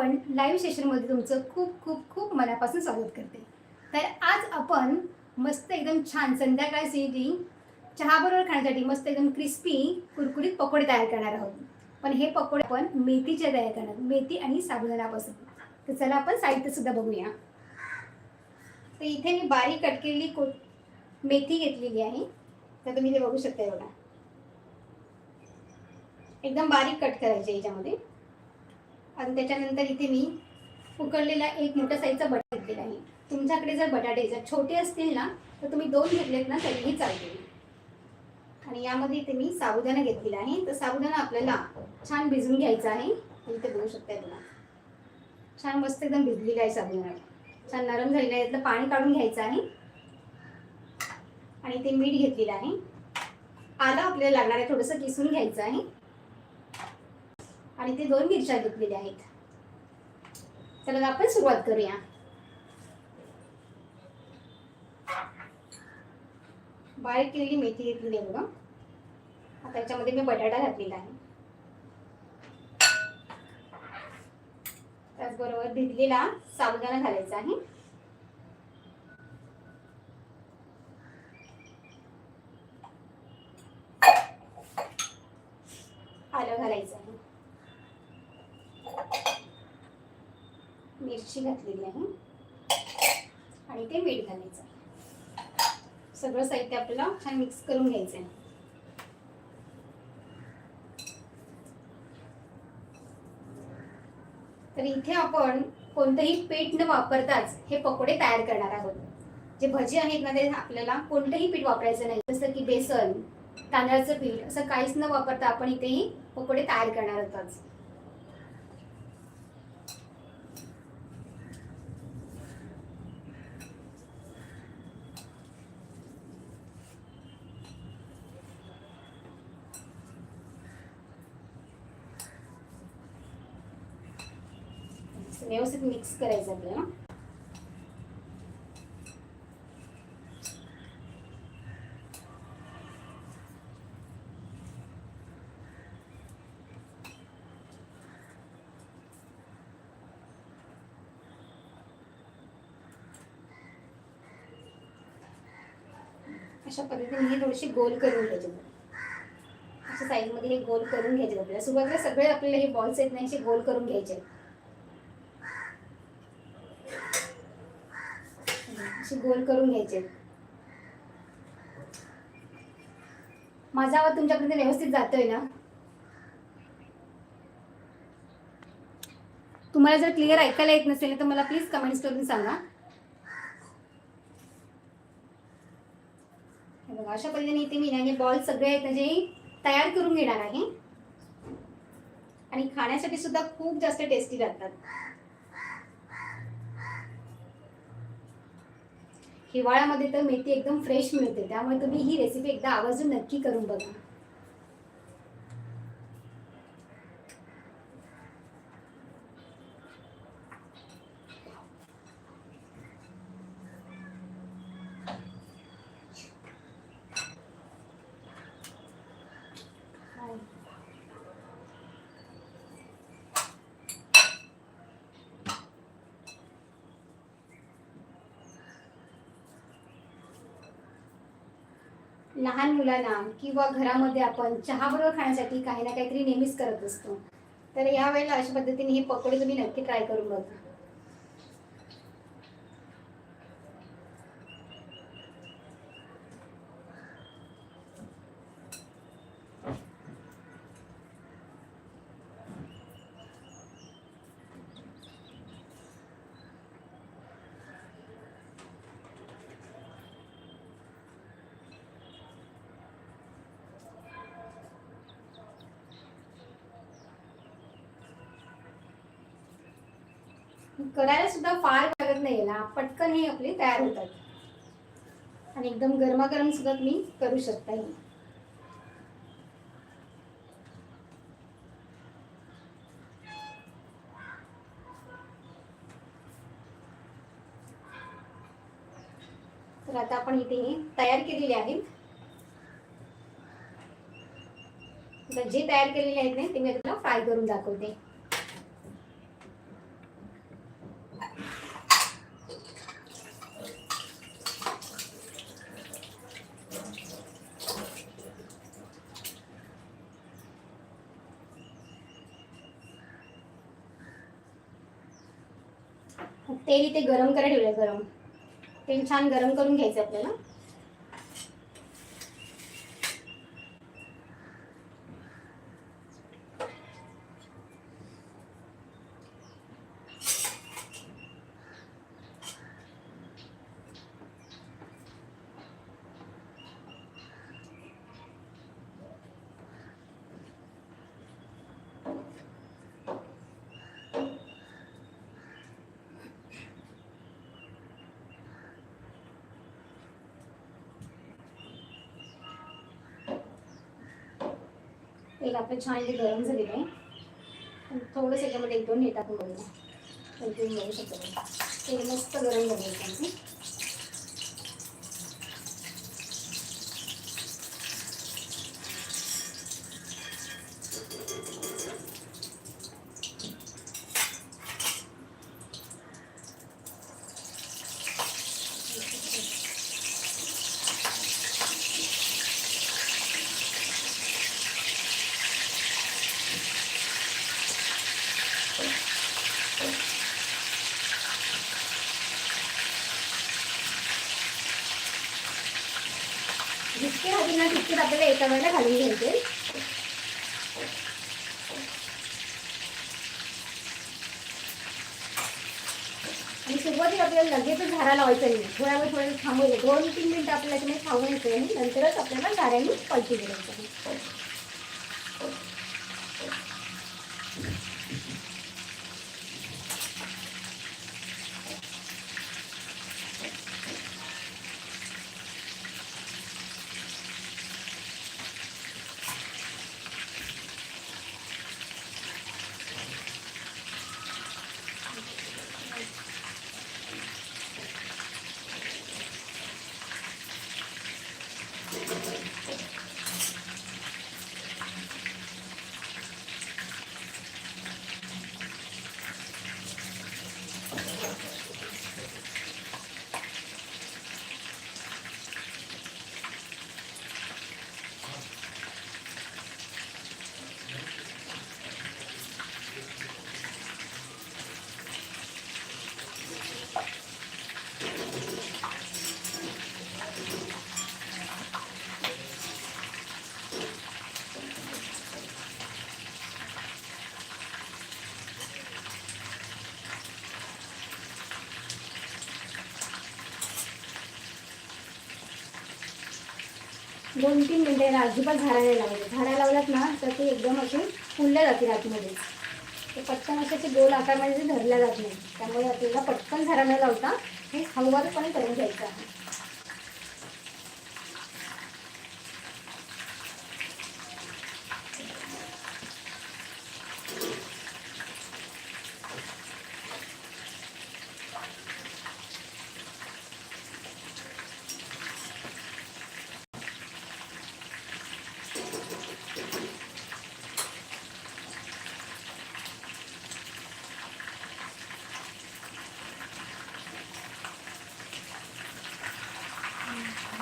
आपण लाईव्ह सेशनमध्ये तुमचं खूप खूप खूप मनापासून स्वागत करते. तर आज आपण मस्त एकदम छान संध्याकाळची चहाबरोबर खाण्यासाठी मस्त एकदम क्रिस्पी कुरकुरीत पकोडे तयार करणार आहोत. पण हे पकोडे आपण मेथीचे तयार करणार मेथी आणि साबुदाणापासून. तर चला आपण साहित्यसुद्धा बघूया. तर इथे मी बारीक कट केलेली को मेथी घेतलेली आहे. तर तुम्ही ते बघू शकता एवढा. एकदम बारीक कट करायचे याच्यामध्ये. आणि त्याच्यानंतर इथे मी उकडलेला एक मोठा साईजचा बटाटा घेतलेला आहे. तुमच्याकडे जर बटाटे जर छोटे असतील ना तर तुम्ही दोन घेतलेत ना तरीही चालतील. आणि यामध्ये इथे मी साबुदाणा घेतलेला आहे. तर साबुदाणा आपल्याला छान भिजवून घ्यायचा आहे. इथे बघू शकता बघा. छान मस्त एकदम भिजलेला आहे साबुदाणा. छान नरम झालेला आहे. यातलं पाणी काढून घ्यायचं आहे. आणि ते मीठ घेतलेलं आहे. आलं आपल्याला लागणार आहे थोडंसं किसून घ्यायचं आहे. आणि ते दोन मिरच्या घेतलेल्या आहेत. चला आपण सुरुवात करूया. बारीक केलेली मेथी घेतलेली आहे बघा. आता याच्यामध्ये मी बटाटा घातलेला आहे. त्याचबरोबर भिजलेला साबुदाणा घालायचा आहे आलं घालायचं आहे मिरची घातलेली आहे. आणि ते मीठ घालायचं. आहे सगळं साहित्य आपल्याला छान मिक्स करून घ्यायचं आहे. तर इथे आपण कोणतंही पीठ न वापरताच हे पकोडे तयार करणार आहोत. जे भजी आहेत ना ते आपल्याला कोणतंही पीठ वापरायचं नाही. जसं की बेसन तांदळाचं पीठ असं काहीच न वापरता आपण इथेही पकोडे तयार करणार आहोत व्यवस्थित मिक्स करायचं आपल्याला. अशा पद्धतीने ही थोडीशी गोल करून घ्यायचे. अशा साईडमध्ये हे गोल करून घ्यायचे आपल्याला. सुरुवातीला सगळे आपल्याला हे बॉल्स आहेत नाही असे गोल करून घ्यायचे. असे गोल करून घ्यायचे. माझा आवाज तुमच्यापर्यंत व्यवस्थित जातोय ना? तुम्हाला जर क्लिअर ऐकायला येत नसेल तर मला प्लीज कमेंट्स करून सांगा. बघा अशा पद्धतीने इथे मी ना बॉल सगळे आहेत म्हणजे तयार करून घेणार आहे. आणि खाण्यासाठी सुद्धा खूप जास्त टेस्टी लागतात. हिवाळ्यामध्ये तर मेथी एकदम फ्रेश मिळते. त्यामुळे तुम्ही ही रेसिपी एकदा आवर्जून नक्की करून बघा. लहान मुलांना किंवा घरामध्ये आपण चहा बरोबर खाण्यासाठी काही ना काहीतरी नेहमीच करत असतो. तर या वेळेला अशा पद्धतीने हे पकोडे तुम्ही नक्की ट्राय करून बघा. करायला सुद्धा फार लागत नाही ना. पटकन हे आपले तयार होतात. आणि एकदम गरमागरम सुद्धा तुम्ही करू शकता हे. तर आता आपण इथे हे तयार केलेले आहेत जे तयार केलेले आहेत ना ते मी आता फ्राय करून दाखवते. तेल इथे गरम करायला ठेवलं गरम. तेल छान गरम करून घ्यायचं आपल्याला. एक आपलं छान जे गरम झालेलं आहे. थोडंसं याच्यामध्ये एक दोन हे टाकून बघूया. तर तुम्ही बघू शकता. ते मस्त गरम झालं आहे जितके हवी ना आपल्याला एका वेळेला घालून घ्यायचे. आणि सुरुवातीला आपल्याला लगेचच झाडा लावायचं नाही. थोड्या वेळ थोडं थांबवलं दोन तीन मिनिटं आपल्याला त्याच्यामध्ये थांबवायचं आणि नंतरच आपल्याला झाडांनी पलटी द्यायचं दोन तीन मिनिटे अजिबात झाडायला लावले झाडा लावलात ना तर ते एकदम असे फुलल्या जातील आतमध्ये. ते पटकन असे ते गोल आकारमध्ये ते धरल्या जात नाही त्यामुळे आपल्याला पटकन झाडा न लावता हे हळूवारपणे करून घ्यायचं आहे.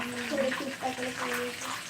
Mm -hmm.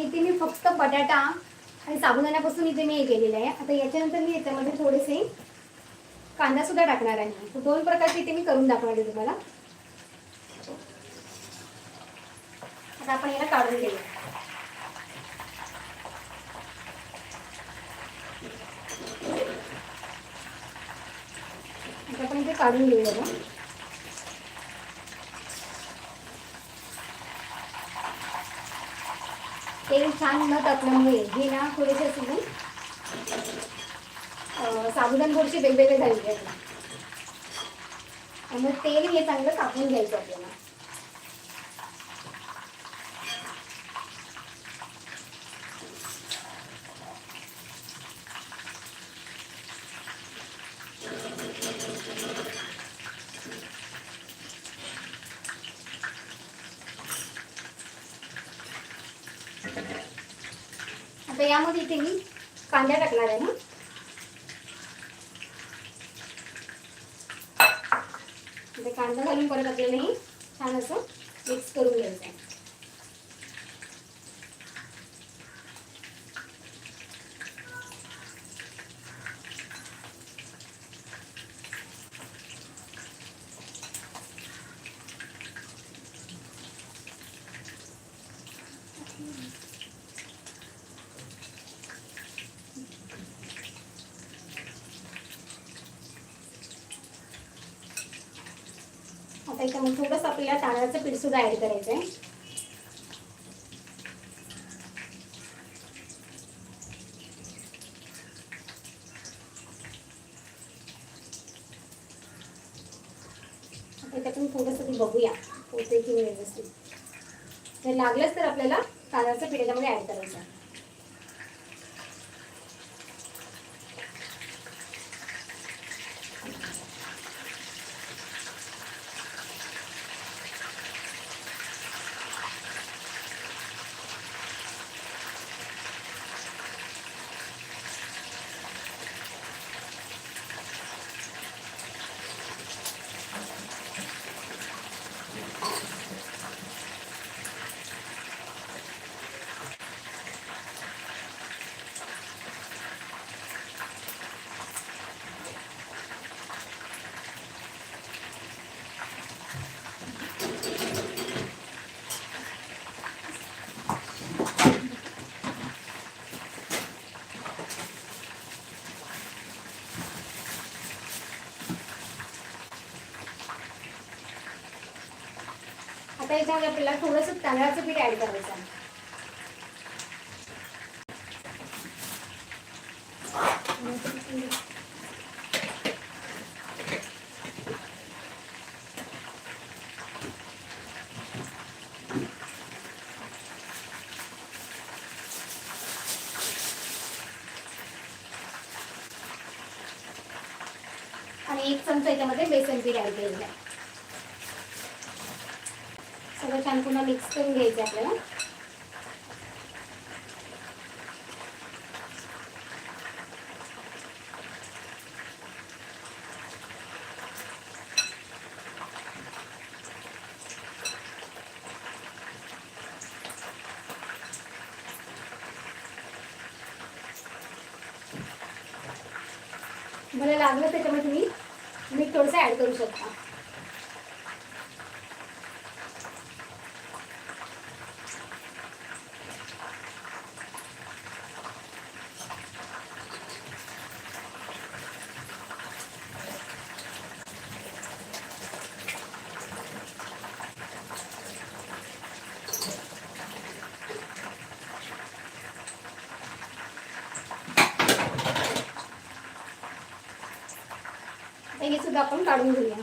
इथे मी फक्त बटाटा आणि साबुदाण्यापासून इथे मी हे केलेलं आहे. आता याच्यानंतर मी याच्यामध्ये थोडेसे कांदा सुद्धा टाकणार आहे. तर दोन प्रकारचे इथे मी करून दाखवणार आहे तुम्हाला. आता आपण याला काढून घेऊया. आपण इथे काढून घेऊया तेल छान न तापल्यामुळे म्हणजे हे ना थोडेसे सुरू साबुदान थोडेसे वेगवेगळे झालेले आहेत. ना त्यामुळे तेल हे चांगलं कापून घ्यायचं आपल्याला आता यामध्ये इथे मी कांदा टाकणार आहे ना? कांदा घालून परत आपल्याला हे छान असं मिक्स करून घ्यायचं आहे आता याच्यामध्ये थोडंसं आपल्याला तांदळाचं पीठ सुद्धा ॲड करायचं आहे त्यातून थोडंसं ती बघूया. होते की व्यवस्थित. जर लागलंच तर आपल्याला तांदळाचं पीठ याच्यामध्ये ऍड करायचं आता याच्यामध्ये आपल्याला थोडंसं तांदळाचं पीठ ऍड करायचं आहे you एक चमचा याच्यामध्ये बेसन पीठ ऍड केलेलं आहे सगळं छान पुन्हा मिक्स करून घ्यायचं आहे आपल्याला मला लागलं त्याच्यामध्ये तुम्ही मीठ थोडंसं ॲड करू शकता आता हे सुद्धा आपण काढून घेऊया.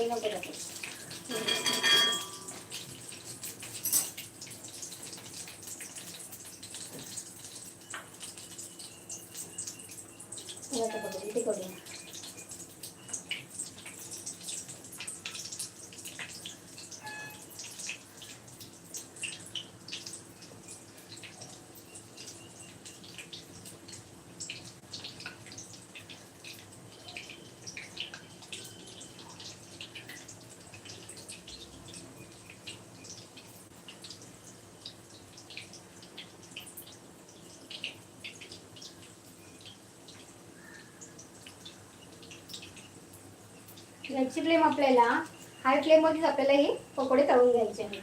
soy no गॅसची फ्लेम आपल्याला हाय फ्लेममध्येच आपल्याला हे पकोडे तळून घ्यायचे आहेत.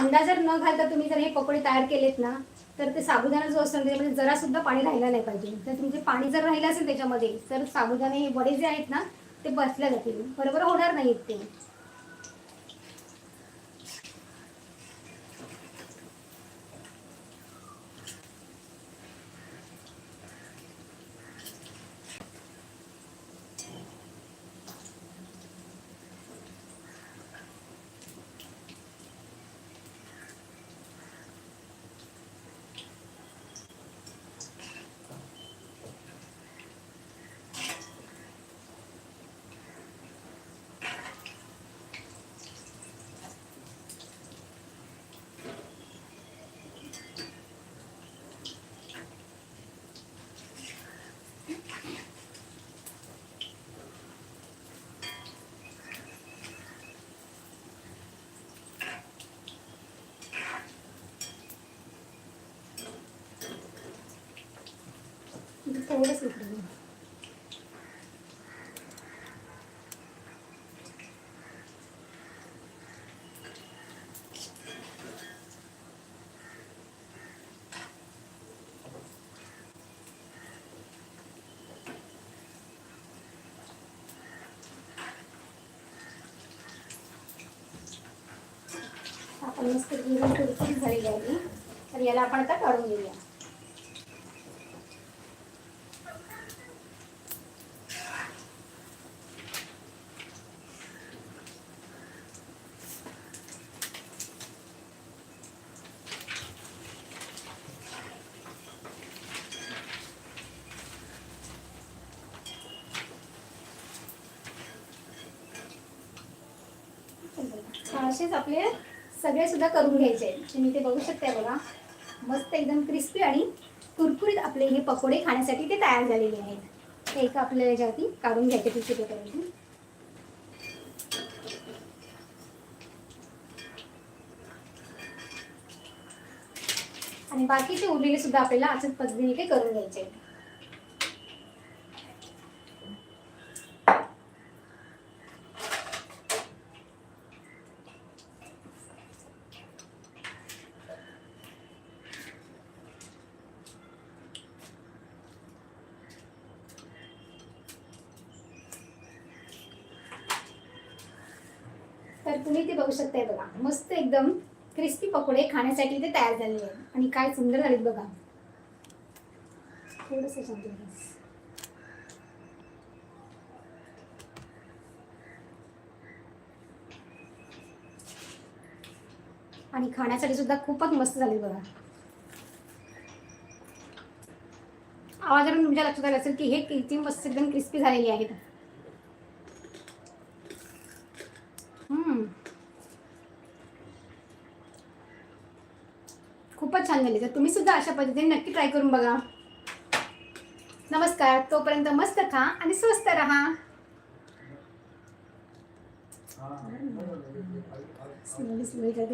कांदा जर न घालता तुम्ही जर हे पकोडे तयार केलेत ना तर ते साबुदाणा जो असतो त्याच्यामध्ये जरा सुद्धा पाणी राहिलं नाही पाहिजे. तर तुमचे पाणी जर राहिलं असेल त्याच्यामध्ये तर साबुदाणे हे वडे जे आहेत ना ते बसल्या जातील. बरोबर होणार नाहीत ते इकडे आपण मस्त झालेली आहे तर याला आपण आता काढून घेऊया. असेच आपले सगळे सुद्धा करून घ्यायचे तुम्ही ते बघू शकता बघा. मस्त एकदम क्रिस्पी आणि कुरकुरीत आपले हे पकोडे खाण्यासाठी ते तयार झालेले आहेत. ते एका आपल्याला याच्यावरती काढून घ्यायचे टिश्यू पेपरवरती आणि बाकीचे उरलेले सुद्धा आपल्याला अशाच पद्धतीने ते करून घ्यायचे आहेत तर शकताय बघा. मस्त एकदम क्रिस्पी पकोडे खाण्यासाठी ते तयार झालेले आहेत. आणि काय सुंदर झालेत बघा. थोडस आणि खाण्यासाठी सुद्धा खूपच मस्त झाले बघा. आवाजावरून तुमच्या लक्षात आलं असेल की हे किती मस्त एकदम क्रिस्पी झालेली आहेत हम्म. खूपच छान झाली तर तुम्ही सुद्धा अशा पद्धतीने नक्की ट्राय करून बघा. नमस्कार. तोपर्यंत मस्त खा आणि स्वस्त राहा. स्लोली स्लोली करते.